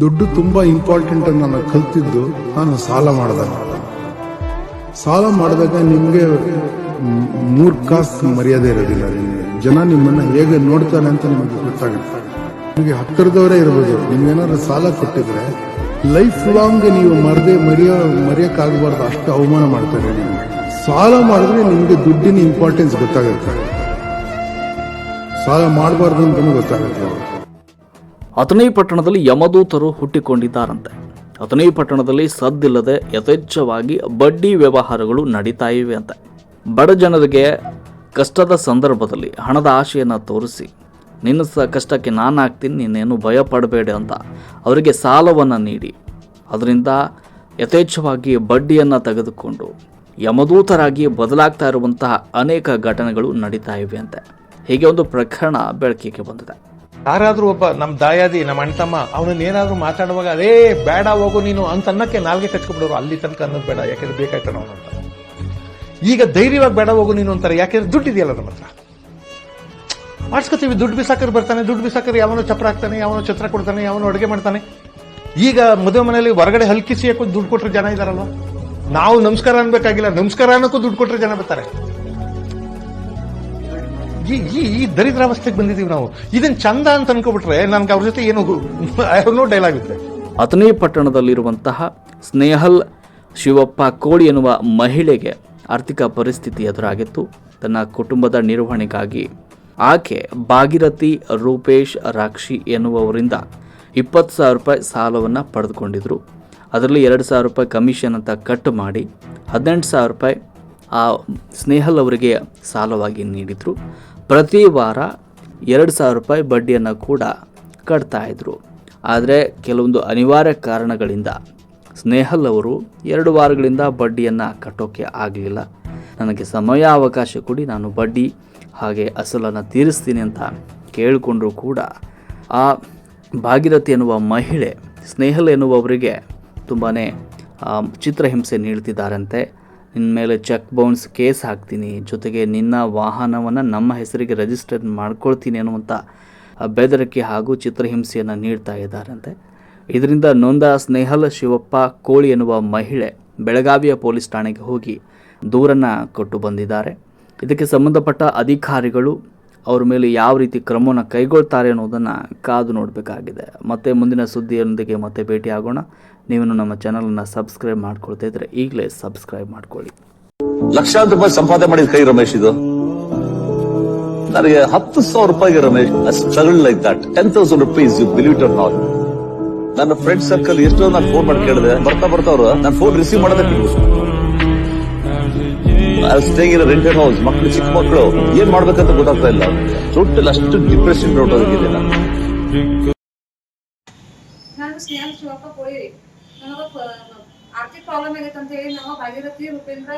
ದುಡ್ಡು ತುಂಬಾ ಇಂಪಾರ್ಟೆಂಟ್ ಅಂತ ನಾನು ಕಲ್ತಿದ್ದು ನಾನು ಸಾಲ ಮಾಡಿದಾಗ. ಸಾಲ ಮಾಡಿದಾಗ ನಿಮ್ಗೆ ಮೂರ್ ಕಾಸು ಮರ್ಯಾದೆ ಇರೋದಿಲ್ಲ ಜನ ನಿಮ್ಮನ್ನ ಹೇಗೆ ನೋಡ್ತಾರೆ ಅಂತ ನಿಮಗೆ ಗೊತ್ತಾಗುತ್ತೆ. ನಿಮಗೆ ಹತ್ತಿರದವರೇ ಇರ್ಬೋದು. ನಿಮ್ಗೇನಾದ್ರು ಸಾಲ ಕೊಟ್ಟಿದ್ರೆ ಲೈಫ್ ಲಾಂಗ್ ನೀವು ಮರದೆ, ಮರೆಯೋ, ಮರೆಯಕ್ಕಾಗಬಾರ್ದು ಅಷ್ಟು ಅವಮಾನ ಮಾಡ್ತಾರೆ ನಿಮ್ಗೆ ಸಾಲ ಮಾಡಿದ್ರೆ ನಿಮಗೆ ದುಡ್ಡಿನ ಇಂಪಾರ್ಟೆನ್ಸ್ ಗೊತ್ತಾಗುತ್ತೆ. ಸಾಲ ಮಾಡಬಾರ್ದು ಅಂತಲೂ ಗೊತ್ತಾಗುತ್ತೆ. ಅಥಣಿ ಪಟ್ಟಣದಲ್ಲಿ ಯಮದೂತರು ಹುಟ್ಟಿಕೊಂಡಿದ್ದಾರಂತೆ. ಅಥಣಿ ಪಟ್ಟಣದಲ್ಲಿ ಸದ್ದಿಲ್ಲದೆ ಯಥೇಚ್ಛವಾಗಿ ಬಡ್ಡಿ ವ್ಯವಹಾರಗಳು ನಡೀತಾ ಇವೆ ಅಂತೆ. ಬಡ ಜನರಿಗೆ ಕಷ್ಟದ ಸಂದರ್ಭದಲ್ಲಿ ಹಣದ ಆಶೆಯನ್ನು ತೋರಿಸಿ, ನಿನ್ನ ಸ ಕಷ್ಟಕ್ಕೆ ನಾನು ಹಾಕ್ತೀನಿ, ನೀನೇನು ಭಯ ಪಡಬೇಡ ಅಂತ ಅವರಿಗೆ ಸಾಲವನ್ನು ನೀಡಿ. ಅದರಿಂದ ಯಥೇಚ್ಛವಾಗಿ ಬಡ್ಡಿಯನ್ನು ತೆಗೆದುಕೊಂಡು ಯಮದೂತರಾಗಿ ಬದಲಾಗ್ತಾ ಇರುವಂತಹ ಅನೇಕ ಘಟನೆಗಳು ನಡೀತಾ ಇವೆ ಅಂತೆ. ಹೀಗೆ ಒಂದು ಪ್ರಕರಣ ಬೆಳಕಿಗೆ ಬಂದಿದೆ. ಯಾರಾದ್ರೂ ಒಬ್ಬ ನಮ್ ದಾಯಾದಿ ನಮ್ಮ ಅಣ್ತಮ್ಮ ಅವನನ್ನ ಏನಾದ್ರೂ ಮಾತಾಡುವಾಗ, ಅದೇ, ಬೇಡ, ಹೋಗು ನೀನು ಅಂತ ಅನ್ನಕ್ಕೆ ನಾಲ್ಗೆ ಕಚ್ಕೊಬಿಡೋರು. ಅಲ್ಲಿ ತನಕ ಅನ್ನೋದು ಬೇಡ. ಯಾಕೆಂದ್ರೆ ಬೇಕಾಯ್ತಾನ ಅವನಂತ ಈಗ ಧೈರ್ಯವಾಗಿ ಬೇಡ, ಹೋಗು ನೀನು ಅಂತಾರೆ. ಯಾಕೆಂದ್ರೆ ದುಡ್ಡು ಇದೆಯಲ್ಲ ನಮ್ಮ ಹತ್ರ. ಮಾಡಿಸ್ಕೊತೀವಿ. ದುಡ್ಡು ಬಿಸಾಕರ್ ಬರ್ತಾನೆ. ದುಡ್ಡು ಬಿಸಾಕರ್ ಯಾವನೋ ಚಪ್ರ ಹಾಕ್ತಾನೆ, ಯಾವನೋ ಛತ್ರ ಕೊಡ್ತಾನೆ, ಯಾವನೋ ಅಡುಗೆ ಮಾಡ್ತಾನೆ. ಈಗ ಮದುವೆ ಮನೆಯಲ್ಲಿ ಹೊರಗಡೆ ಹಲ್ಕಿಸಿ ಹಾಕೊಂಡು ದುಡ್ಡು ಕೊಟ್ಟರೆ ಜನ ಇದಾರಲ್ವ? ನಾವು ನಮಸ್ಕಾರ ಅನ್ಬೇಕಾಗಿಲ್ಲ. ನಮಸ್ಕಾರ ಅನ್ನೋಕ್ಕೂ ದುಡ್ಡು ಕೊಟ್ಟರೆ ಜನ ಬರ್ತಾರೆ. ಈ ಈ ಈ ದರಿದ್ರಾವಸ್ಥೆಗೆ ಬಂದಿದ್ದೀವಿ ನಾವು. ಇದನ್ನ ಚಂದ ಅಂತ ಅನ್ಕೋಬಿಟ್ರೆ ನನ್ಗೆ ಅವ್ರ ಜೊತೆ ಏನು ಐ ಹ್ಯಾವ್ ನೋ ಡೈಲಾಗ್ ಪಟ್ಟಣದಲ್ಲಿರುವಂತಹ ಸ್ನೇಹಲ್ ಶಿವಪ್ಪ ಕೋಳಿ ಎನ್ನುವ ಮಹಿಳೆಗೆ ಆರ್ಥಿಕ ಪರಿಸ್ಥಿತಿ ಎದುರಾಗಿತ್ತು. ತನ್ನ ಕುಟುಂಬದ ನಿರ್ವಹಣೆಗಾಗಿ ಆಕೆ ಭಾಗಿರಥಿ ರೂಪೇಶ್ ರಾಕ್ಷಿ ಎನ್ನುವವರಿಂದ ಇಪ್ಪತ್ತು ಸಾವಿರ ರೂಪಾಯಿ ಸಾಲವನ್ನು ಪಡೆದುಕೊಂಡಿದ್ರು. ಅದರಲ್ಲಿ ಎರಡು ಸಾವಿರ ರೂಪಾಯಿ ಕಮಿಷನ್ ಅಂತ ಕಟ್ ಮಾಡಿ ಹದಿನೆಂಟು ಸಾವಿರ ರೂಪಾಯಿ ಆ ಸ್ನೇಹಲ್ ಅವರಿಗೆ ಸಾಲವಾಗಿ ನೀಡಿದರು. ಪ್ರತಿ ವಾರ ಎರಡು ಸಾವಿರ ರೂಪಾಯಿ ಬಡ್ಡಿಯನ್ನು ಕೂಡ ಕಟ್ತಾಯಿದ್ರು ಆದರೆ ಕೆಲವೊಂದು ಅನಿವಾರ್ಯ ಕಾರಣಗಳಿಂದ ಸ್ನೇಹಲ್ ಅವರು ಎರಡು ವಾರಗಳಿಂದ ಬಡ್ಡಿಯನ್ನು ಕಟ್ಟೋಕ್ಕೆ ಆಗಲಿಲ್ಲ. ನನಗೆ ಸಮಯ ಅವಕಾಶ ಕೊಡಿ, ನಾನು ಬಡ್ಡಿ ಹಾಗೆ ಅಸಲನ್ನು ತೀರಿಸ್ತೀನಿ ಅಂತ ಕೇಳಿಕೊಂಡರೂ ಕೂಡ ಆ ಭಾಗಿರಥಿ ಎನ್ನುವ ಮಹಿಳೆ, ಸ್ನೇಹಲ್ ಎನ್ನುವವರಿಗೆ ತುಂಬಾ ಚಿತ್ರಹಿಂಸೆ ನೀಡ್ತಿದ್ದಾರಂತೆ. ನಿನ್ನ ಮೇಲೆ ಚೆಕ್ ಬೌನ್ಸ್ ಕೇಸ್ ಹಾಕ್ತೀನಿ. ಜೊತೆಗೆ ನಿನ್ನ ವಾಹನವನ್ನು ನಮ್ಮ ಹೆಸರಿಗೆ ರಿಜಿಸ್ಟರ್ ಮಾಡ್ಕೊಳ್ತೀನಿ ಅನ್ನುವಂಥ ಬೆದರಿಕೆ ಹಾಗೂ ಚಿತ್ರಹಿಂಸೆಯನ್ನು ನೀಡ್ತಾ ಇದ್ದಾರಂತೆ. ಇದರಿಂದ ನೊಂದ ಸ್ನೇಹಲ್ ಶಿವಪ್ಪ ಕೋಳಿ ಎನ್ನುವ ಮಹಿಳೆ ಬೆಳಗಾವಿಯ ಪೊಲೀಸ್ ಠಾಣೆಗೆ ಹೋಗಿ ದೂರನ್ನು ಕೊಟ್ಟು ಬಂದಿದ್ದಾರೆ. ಇದಕ್ಕೆ ಸಂಬಂಧಪಟ್ಟ ಅಧಿಕಾರಿಗಳು ಅವ್ರ ಮೇಲೆ ಯಾವ ರೀತಿ ಕ್ರಮವನ್ನು ಕೈಗೊಳ್ತಾರೆ ಅನ್ನೋದನ್ನು ಕಾದು ನೋಡಬೇಕಾಗಿದೆ. ಮತ್ತೆ ಮುಂದಿನ ಸುದ್ದಿಯೊಂದಿಗೆ ಮತ್ತೆ ಭೇಟಿಯಾಗೋಣ. ನೀವೇನು ನಮ್ಮ ಚಾನಲನ್ನು ಸಬ್ಸ್ಕ್ರೈಬ್ ಮಾಡ್ಕೊಳ್ತಾ ಇದ್ರೆ ಈಗಲೇ ಸಬ್ಸ್ಕ್ರೈಬ್ ಮಾಡ್ಕೊಳ್ಳಿ. ಲಕ್ಷಾಂತರ ರೂಪಾಯಿ ಸಂಪಾದನೆ ಮಾಡಿದ ಕೈ ರಮೇಶ್ ಇದು? ನನಗೆ ಹತ್ತು ಸಾವಿರ ರೂಪಾಯಿಗೆ Ramesh struggle like that ten thousand rupees you believe it not ನನ್ನ ಫ್ರೆಂಡ್ ಸರ್ಕಲ್ ಎಷ್ಟೋ ನಾನು ಫೋನ್ ಮಾಡಿ ಕೇಳಿದೆ. ಬರ್ತಾ ಬರ್ತಾ ಅವರು ನಾನು ಫೋನ್ ರಿಸೀವ್ ಮಾಡೋದಕ್ಕೆ ಸ್ಟೇಯಿಂಗ್ ಇನ್ ರೆಂಟೆಡ್ ಹೌಸ್ ಮಕ್ಕಳು ಚಿಕ್ಕ ಮಕ್ಕಳು ಏನ್ ಮಾಡ್ಬೇಕಂತ ಗೊತ್ತಾಗ್ತಾ ಇಲ್ಲ. ಟೋಟಲ್ ಅಷ್ಟು ಡಿಪ್ರೆಷನ್ ಹೊರಟೋಗಿದೆ ನಾನು. ನಮಗ ಆರ್ಥಿಕ ಪ್ರಾಬ್ಲಮ್ ಆಗೈತೆ ಅಂತ ಹೇಳಿ ನಾವು ಭಾಗೀರಥಿ ರೂಪೇಂದ್ರ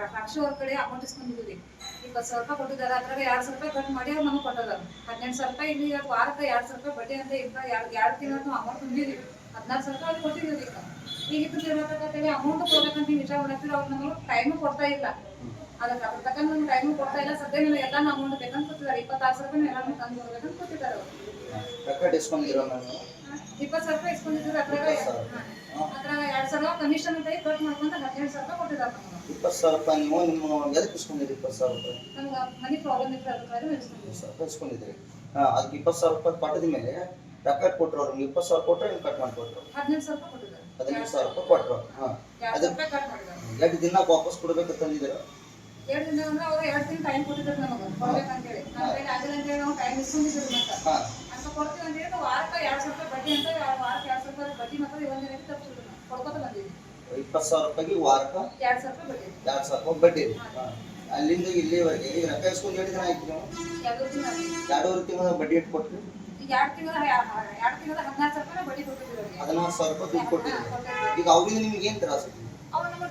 ಲಕ್ಷ ಅವ್ರ ಕಡೆ ಅಮೌಂಟ್ ಇಸ್ಕೊಂಡಿದ್ವಿ ಇಪ್ಪತ್ತು ಸಾವಿರ ರೂಪಾಯಿ ಕೊಟ್ಟಿದ್ದಾರೆ, ಅದ್ರಾಗ ಎರಡು ಸಾವಿರ ರೂಪಾಯಿ ಕಟ್ ಮಾಡಿ ಅವ್ರು ನಮಗೆ ಕೊಟ್ಟಿದ್ದಾರೆ ಹದಿನೆಂಟು ಸಾವಿರ ರೂಪಾಯಿ ಇಲ್ಲಿ ಇವತ್ತು ವಾರಕ್ಕೆ ಎರಡು ಸಾವಿರ ರೂಪಾಯಿ ಬಡ್ಡಿ ಅಂತ ಇದ್ದ ಎರಡು ಎರಡು ತಿಂಗಳು ಅಮೌಂಟ್ ತುಂಬಿದ್ವಿ. ಹದಿನಾರು ಸಾವಿರ ರೂಪಾಯಿ ಅವ್ರಿಗೆ ಕೊಟ್ಟಿದ್ದೀವಿ ಈಗ. ಈಗ ಇರಬೇಕಂತೇಳಿ ಅಮೌಂಟ್ ಕೊಡ್ಬೇಕಂತ ವಿಚಾರ ಮಾಡತ್ತೀರಿ? ಅವ್ರು ನಮಗೆ ಟೈಮು ಕೊಡ್ತಾ ಇಲ್ಲ. ಅದಕ್ಕೆ ಅದ್ರ ತಕ್ಕ ನಮ್ಗೆ ಟೈಮು ಕೊಡ್ತಾ ಇಲ್ಲ. ಸದ್ಯ ನೀವು ಎಲ್ಲ ಅಮೌಂಟ್ ಬೇಕಂತ ಕೊಟ್ಟಿದ್ದಾರೆ. ಇಪ್ಪತ್ತಾರು ಸಾವಿರ ರೂಪಾಯಿ ಎಲ್ಲಾನು ತಂದು ಕೊಡ್ಬೇಕಂತ ಕೊಟ್ಟಿದ್ದಾರೆ ಅವರು. ಇಪ್ಪತ್ತು ಸಾವಿರ ರೂಪಾಯಿ ಇಸ್ಕೊಂಡಿದ್ರು ಅದ್ರಾಗ ಅದ್ರಾಗ ಎರಡು ಸಾವಿರ ಕಮಿಷನ್ ಅಂತ ಕಟ್ ಮಾಡ್ಕೊಂಡು ಹದಿನೆಂಟು ಸಾವಿರ ರೂಪಾಯಿ ಕೊಟ್ಟಿದ್ದಾರೆ ಇಪ್ಪತ್ತು ಸಾವಿರ ರೂಪಾಯಿ ನೀವು ನಿಮ್ಮ ಎದಕ್ಕೆ ಇಸ್ಕೊಂಡಿದ್ರಿ ಇಪ್ಪತ್ತು ಸಾವಿರ ರೂಪಾಯಿ? ನಮ್ಗೆ ಮನಿ ಪ್ರಾಬ್ಲಮ್ ಇತ್ತು ಅದಕ್ಕಾಗಿ ಇಪ್ಪತ್ತು ಸಾವಿರ ರೂಪಾಯಿ ಇಸ್ಕೊಂಡಿದ್ರಿ ಹಾಂ ಅದಕ್ಕೆ ಇಪ್ಪತ್ತು ಸಾವಿರ ರೂಪಾಯಿ ಪಟ್ಟದ ಮೇಲೆ ರೆಕಾರ್ಡ್ ಕೊಟ್ಟರು ಅವ್ರಿಗೆ ಇಪ್ಪತ್ತು ಸಾವಿರ ಕೊಟ್ಟರೆ ನೀವು ಕಟ್ ಮಾಡಿಕೊಟ್ರು. ಹದಿನೆಂಟು ಸಾವಿರ ರೂಪಾಯಿ ಕೊಟ್ಟಿದ್ದಾರೆ. ಹದಿನೆಂಟು ಸಾವಿರ ರೂಪಾಯಿ ಕೊಟ್ಟರು ಹಾಂ. ಅದಕ್ಕೆ ರೂಪಾಯಿ ಕಟ್ ಮಾಡಿದ್ರು ಎರಡು ದಿನ ವಾಪಸ್ ಕೊಡ್ಬೇಕು ತಂದಿದ್ದೀರ ಎರಡು ದಿನ ಅಂದ್ರೆ ಅವ್ರು ಎರಡು ದಿನ ಟೈಮ್ ಕೊಟ್ಟಿದ್ದಾರೆ ನಮಗೆ. ಕೊಡ್ಬೇಕಂತೇಳಿ ನಮ್ಮ ಕೈಲಿ ಆಗಿಲ್ಲ ಅಂತೇಳಿ ನಾವು ಟೈಮ್ ಇಸ್ಕೊಂಡಿದ್ದೀವಿ ಮತ್ತೆ. ಹಾಂ. ಕೊಡ್ತೀವಿ ಅಂತ ಹೇಳಿ ವಾರಕ್ಕೆ ಎರಡು ಸಾವಿರ ರೂಪಾಯಿ ಬಡ್ಡಿ ಅಂತ ವಾರಕ್ಕೆ ಎರಡು ಸಾವಿರ ರೂಪಾಯಿ ಬಡ್ಡಿ ಮಾತ್ರ ಒಂದು ದಿನಕ್ಕೆ ತಪ್ಪಿಸಿದ್ರು ನಾವು. ಕೊಡ್ಕೊತ ಇಪ್ಪತ್ತು ಸಾವಿರ ರೂಪಾಯಿಗೆ ವಾರಕ್ಕೆ ಎರಡು ಸಾವಿರ ರೂಪಾಯಿ ಬಡ್ಡಿ. ಎರಡು ಸಾವಿರ ರೂಪಾಯಿ ಬಡ್ಡಿ ಅಲ್ಲಿಂದ ಇಲ್ಲಿವರೆಗೆ ಈಗ ರೊಕ್ಕ ಇಸ್ಕೊಂಡು ಹೇಳಿದ್ರೆ ಆಯ್ತು ನೀವು. ಎರಡೂವರೆ ತಿಂಗಳ ಬಡ್ಡಿ ಇಟ್ಟು ಕೊಟ್ಟರು ಈಗ ಎರಡು ತಿಂಗಳ ಎರಡು ತಿಂಗಳ ಹದಿನಾರು ಸಾವಿರ ರೂಪಾಯಿ ಬಡ್ಡಿ ಕೊಟ್ಟಿದ್ದೀವಿ ಅವ್ರಿಗೆ ಹದಿನಾರು ಸಾವಿರ ರೂಪಾಯಿ ದುಡ್ಡು ಈಗ ಅವ್ರಿಂದ ನಿಮ್ಗೆ ಏನು ತ್ರಾಸ ಅವ್ರು ನಮ್ಮ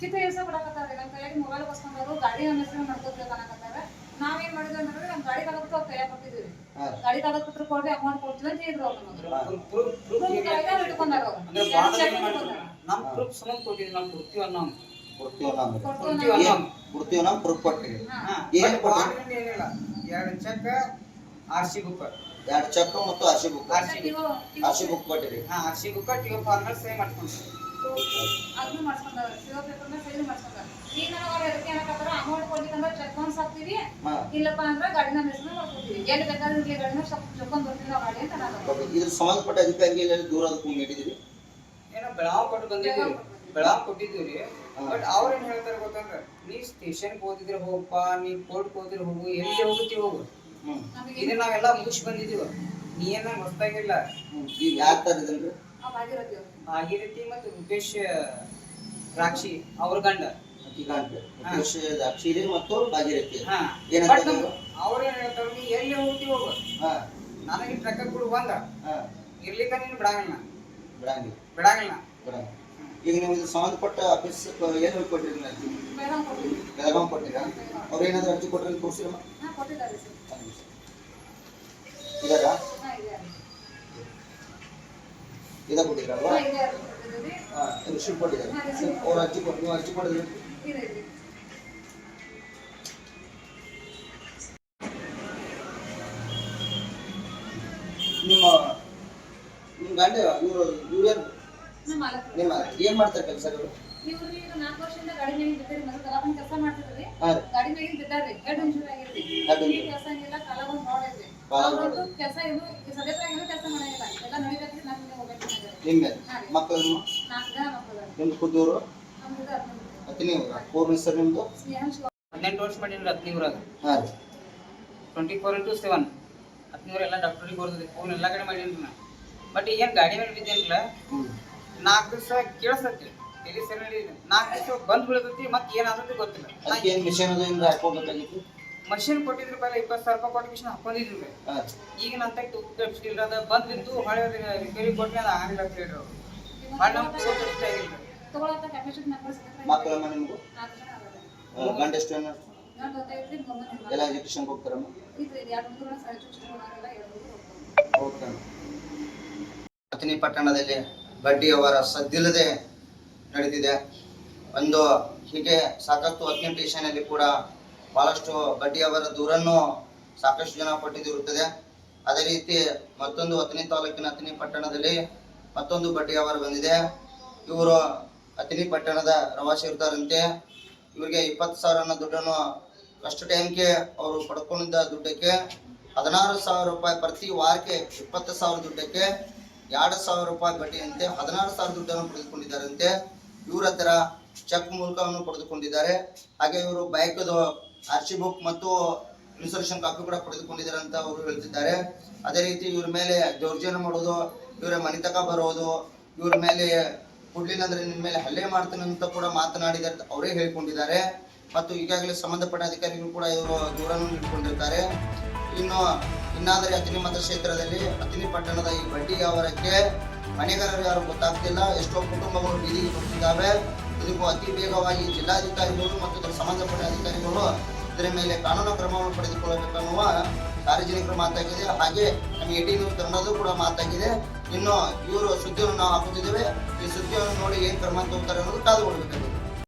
ಚಿತ್ರ ಹಿಂಸೆ ಕೊಡಕತ್ತಾರೆ ನಮ್ಮ ಕೈಯಾಗಿ ಮೊಬೈಲ್ ಬಸ್ಕೊಂಡವರು ಗಾಡಿ ಹೆಸರು ಮಾಡ್ಕೋಬೇಕು ಅನ್ನಕತ್ತಾರ ನಾವೇನ್ ಮಾಡಿದ್ವಿ ನಮ್ ಗಾಡಿ ಕಾಗದ ಕೈ ಕೈಯಾಗ ಕೊಟ್ಟಿದ್ದೀವಿ ಗಾಡಿ ಕಾಗದ ಪತ್ರ ಕೊಡ್ರಿ ಅಮೌಂಟ್ ಕೊಡ್ತೀವಿ ಅಂತ ಹೇಳಿದ್ರು ಅವ್ರು ಇಟ್ಕೊಂಡಾರ ನಮ್ ಪ್ರೂಫ್ ಸಂಬಂಧ ಕೊಟ್ಟಿದ್ವಿ ನಾವು ಅನ್ನೋ ಕೊಡ್ತೀವಿ ಪ್ರೂಫ್. ಏನು ಏನಿಲ್ಲ ಎರಡು ಚೆಕ್ ಆರ್ ಸಿ ಬುಕ್ ಎರಡು ಚೆಕ್ ಮತ್ತು R C book R C book ಕೊಟ್ಟಿರಿ ಹಾ R C book T farmer same ಮಾಡ್ಕೊಂಡು ಅದನ್ನು ಮಾಡ್ಸ್ಕೊಂಡಾರ ಸಿಗೋ ಪೇಪರ್ನ ಸೈನ್ ಮಾಡ್ಸ್ಕೊಂಡಾರ ಈಗ ನನಗೆ ಅವ್ರು ಎದಕ್ಕೆ ಏನಕ್ಕತ್ತಾರ ಅಮೌಂಟ್ ಕೊಡ್ಲಿಕ್ಕಂದ್ರೆ ಚೆಕ್ ಬೌನ್ಸ್ ಹಾಕ್ತೀವಿ ಇಲ್ಲಪ್ಪ ಅಂದ್ರೆ ಗಾಡಿನ ಮೆಸ್ನ ಮಾಡ್ಕೊತೀವಿ ಎಲ್ಲಿ ಬೇಕಾದ್ರೆ ಗಾಡಿನ ಚೊಕ್ಕೊಂಡ್ ಬರ್ತೀವಿ ನಾವು ಗಾಡಿ ಅಂತ ನಾನು ಇದ್ರ ಸಂಬಂಧಪಟ್ಟ ಅಧಿಕಾರಿಗೆ ದೂರ ಅದಕ್ಕೂ ನೀಡಿದಿರಿ ಏನೋ ಬೆಳಗಾವ್ ಕೊಟ್ಟು ಬಂದಿದ್ದೀವಿ. ಬೆಳಗಾವ್ ಕೊಟ್ಟಿದ್ದೀವಿ. ಬಟ್ ಅವ್ರ ಏನ್ ಹೇಳ್ತಾರೆ ಗೊತ್ತಂದ್ರ ನೀ ಸ್ಟೇಷನ್ ಹೋಗಿದ್ರೆ ಹೋಗಪ್ಪ ನೀ ಕೋರ್ಟ್ ಹೋಗಿದ್ರೆ ಹೋಗು ಎಲ್ಲಿ ಹೋಗುತ್ತಿ ಹೋಗು. ಇದನ್ನ ನಾವೆಲ್ಲ ಮುಗಿಸಿ ಬಂದಿದೀವ ನೀ ಏನ ಹೊಸ್ತಾಗಿಲ್ಲ. ಈಗ ಯಾಕೆ ತರದನ್ರಿ ಭಾಗಿರಥಿ ಮತ್ತು ರೂಪೇಶ್ ರಾಕ್ಷಿ ಅವ್ರ ಗಂಡ. ಮುಖೇಶ್ ಅಕ್ಷಿರಿ ಮತ್ತು ಭಾಗೀರಥಿ ಹಾ. ಏನಂತ ಬಟ್ ನೀವು? ಅವ್ರ ಏನ್ ಹೇಳ್ತಾರ ನೀ ಎಲ್ಲಿ ಹೋಗ್ತೀವಿ ಹೋಗು. ಹಾ. ನನಗೆ ಟ್ರಕ್ ಕೂಡ ಬಂದ. ಹಾ. ಇರ್ಲಿಕ್ಕ ನೀನು ಬಿಡಂಗಿಲ್ಲ. ಬಿಡಂಗಿಲ್ಲ. ಬಿಡಂಗಿಲ್ಲ. ಈಗ ನೀವು ಇದು ಸಂಬಂಧಪಟ್ಟ ಆಫೀಸ್ ಏನು ಕೊಟ್ಟಿರಿ ಬೇರೆ ಕೊಟ್ಟಿದ್ವಿ ಬೆಳಗಾಂ ಕೊಟ್ಟಿರಾ ಅವ್ರು ಏನಾದ್ರು ಅರ್ಜಿ ಕೊಟ್ಟರೆ ತೋರಿಸಿರಮ್ಮ ಹಾ ಕೊಟ್ಟಿದ್ದಾರೆ ಸರ್. ಇದಾರಾ? ಇದೆ ಹಾ ರಿಸೀವ್ ಕೊಟ್ಟಿದ್ದಾರೆ. ಅವ್ರು ಅರ್ಜಿ ಕೊಟ್ಟು ನೀವು ಅರ್ಜಿ ಕೊಟ್ಟಿದ್ರಿ ನಿಮ್ಮ ನಿಮ್ಮ ಗಂಡ ಇವರು ಇವ್ರು ಯಾರು? ನಮ್ಮ ಏನ್ ಮಾಡ್ತಾರೆ ಕೆಲಸ ಇವ್ರು? ಈಗ ನಿಮ್ಗೆ ಮಕ್ಕಳನ್ನು? ಮಕ್ಕಳು ನಿಮ್ದು. ಅತಿ ನೀವು ಪೂರ್ಣ ಹೆಸರು ನಿಮ್ದು? ಹದಿನೆಂಟು ವರ್ಷ ಮಾಡೀನಿ ಹತ್ತಿನೂರಾಗ ಹಾ ರೀ. ಟ್ವೆಂಟಿ ಫೋರ್ ಇಂಟು ಸೆವೆನ್ ಹತ್ತಿನೂರ ಎಲ್ಲ ಡಾಕ್ಟ್ರಿಗೆ ಬರ್ತದೆ ಫೋನ್ ಎಲ್ಲ ಕಡೆ ಮಾಡೀನಿ ನಾ. ಬಟ್ ಏನು ಗಾಡಿ ಮೇಲೆ ಬಿದ್ದೇನಿಲ್ಲ ನಾಲ್ಕು ದಿವಸ ಕೇಳಿಸ್ತೈತಿ. ತಲೆ ಸರಿ ನಾಲ್ಕು ದಿವಸ ಬಂದ್ ಬೀಳ್ತೈತಿ ಮತ್ತೆ ಏನಾಗುತ್ತೆ ಗೊತ್ತಿಲ್ಲ. ಏನು ಮಿಷನ್ ಅದು ಹಾಕೋಬೇಕಾಗಿತ್ತು ಮಷಿನ್ ಕೊಟ್ಟಿದ್ರು ಮೇಲೆ ಇಪ್ಪತ್ತು ಸಾವಿರ ರೂಪಾಯಿ ಕೊಟ್ಟು ಮಿಷನ್ ಹಾಕೊಂಡಿದ್ರು ಈಗ ನನ್ನ ತಗ ಸ್ಟೀಲ್ ಅದ ಬಂದಿತ್ತು ಹಳೆ ಹೊಳೆ ರಿಪೇರಿ ಕೊಟ್ಟು ಅದು ಆಗಲ್ಲ ಅಂತ ಹೇಳಿದ್ರು ನಮ್ಗೆ? ಆಗಿಲ್ಲ ಮಕ್ಕಳಮ್ಮ ನಿಮ್ಗೂ ಗಂಡ ಎಷ್ಟು. ಎಲ್ಲ ಎಜುಕೇಶನ್ ಹೋಗ್ತಾರಮ್ಮ? ಪಟ್ಟಣದಲ್ಲಿ ಬಡ್ಡಿ ಅವರ ಸದ್ದಿಲ್ಲದೆ ನಡೆದಿದೆ ಒಂದು ಹೀಗೆ ಸಾಕಷ್ಟು ಹದಿನೆಂಟು ಸ್ಟೇಷನಲ್ಲಿ ಕೂಡ ಬಹಳಷ್ಟು ಬಡ್ಡಿ ಅವರ ದೂರನ್ನು ಸಾಕಷ್ಟು ಜನ ಪಟ್ಟಿದಿರುತ್ತದೆ ಅದೇ ರೀತಿ ಮತ್ತೊಂದು ಹತ್ತನೇ ತಾಲೂಕಿನ ಅತಿನಿ ಪಟ್ಟಣದಲ್ಲಿ ಮತ್ತೊಂದು ಬಡ್ಡಿ ಅವರ ಬಂದಿದೆ. ಇವರು ಅತಿನಿ ಪಟ್ಟಣದ ಪ್ರವಾಸಿ ಇರ್ತಾರಂತೆ ಇವರಿಗೆ ಇಪ್ಪತ್ತು ಸಾವಿರ ಅನ್ನೋ ದುಡ್ಡನ್ನು ಫಸ್ಟ್ ಟೈಮ್ಗೆ ಅವರು ಪಡ್ಕೊಂಡಿದ್ದ ದುಡ್ಡಕ್ಕೆ ಹದಿನಾರು ಸಾವಿರ ರೂಪಾಯಿ ಪ್ರತಿ ವಾರಕ್ಕೆ ಇಪ್ಪತ್ತು ಸಾವಿರ ದುಡ್ಡಕ್ಕೆ ಎರಡು ಸಾವಿರ ರೂಪಾಯಿ ಬಡ್ಡಿಯಂತೆ ಹದಿನಾರು ಸಾವಿರ ದುಡ್ಡನ್ನು ಪಡೆದುಕೊಂಡಿದ್ದಾರಂತೆ. ಇವರ ಹತ್ರ ಚೆಕ್ ಮೂಲಕವನ್ನು ಪಡೆದುಕೊಂಡಿದ್ದಾರೆ. ಹಾಗೆ ಇವರು ಬೈಕ್ದು ಆರ್ ಸಿ ಬುಕ್ ಮತ್ತು ಇನ್ಸ್ಟ್ರಕ್ಷನ್ ಕಾಪಿ ಕೂಡ ಪಡೆದುಕೊಂಡಿದ್ದಾರೆ ಅಂತ ಅವರು ಹೇಳ್ತಿದ್ದಾರೆ. ಅದೇ ರೀತಿ ಇವ್ರ ಮೇಲೆ ದೌರ್ಜನ್ಯ ಮಾಡೋದು, ಇವರ ಮನೆ ತಕ ಬರೋದು, ಇವ್ರ ಮೇಲೆ ಕೊಡ್ಲಿಲ್ಲ ಅಂದ್ರೆ ನಿಮ್ಮ ಮೇಲೆ ಹಲ್ಲೆ ಮಾಡ್ತಾನೆ ಅಂತ ಕೂಡ ಮಾತನಾಡಿದ್ದಾರೆ ಅವರೇ ಹೇಳ್ಕೊಂಡಿದ್ದಾರೆ. ಮತ್ತು ಈಗಾಗಲೇ ಸಂಬಂಧಪಟ್ಟ ಅಧಿಕಾರಿಗಳು ಕೂಡ ಇವರು ದೂರನ್ನು ಇಟ್ಕೊಂಡಿರ್ತಾರೆ ಇನ್ನು, ಇನ್ನಾದರೆ ಅತಿನಿ ಮತಕ್ಷೇತ್ರದಲ್ಲಿ ಅತಿನಿ ಪಟ್ಟಣದ ಈ ಬಡ್ಡಿ ವ್ಯವಹಾರಕ್ಕೆ ಮನೆಗಾರರು ಯಾರು ಗೊತ್ತಾಗ್ತಿಲ್ಲ. ಎಷ್ಟೋ ಕುಟುಂಬಗಳು ಬೀದಿಗೆ ಬರ್ತಿದ್ದಾವೆ. ಇದಕ್ಕೂ ಅತಿ ವೇಗವಾಗಿ ಜಿಲ್ಲಾಧಿಕಾರಿಗಳು ಮತ್ತು ಇದರ ಸಂಬಂಧಪಟ್ಟ ಅಧಿಕಾರಿಗಳು ಇದರ ಮೇಲೆ ಕಾನೂನು ಕ್ರಮವನ್ನು ಪಡೆದುಕೊಳ್ಳಬೇಕನ್ನುವ ಸಾರ್ವಜನಿಕರ ಮಾತಾಗಿದೆ. ಹಾಗೆ ನಮ್ಮ ಎಟಿ ನ್ಯೂಸ್ ಕೂಡ ಮಾತಾಗಿದೆ. ಇನ್ನು ಇವರು ಸುದ್ದಿಯನ್ನು ನಾವು ಹಾಕುತ್ತಿದ್ದೇವೆ. ಈ ಸುದ್ದಿಯನ್ನು ನೋಡಿ ಏನು ಕ್ರಮ ತಗೋತಾರೆ ಅನ್ನೋದು ಕಾದು ಕೊಡಬೇಕಾಗಿದೆ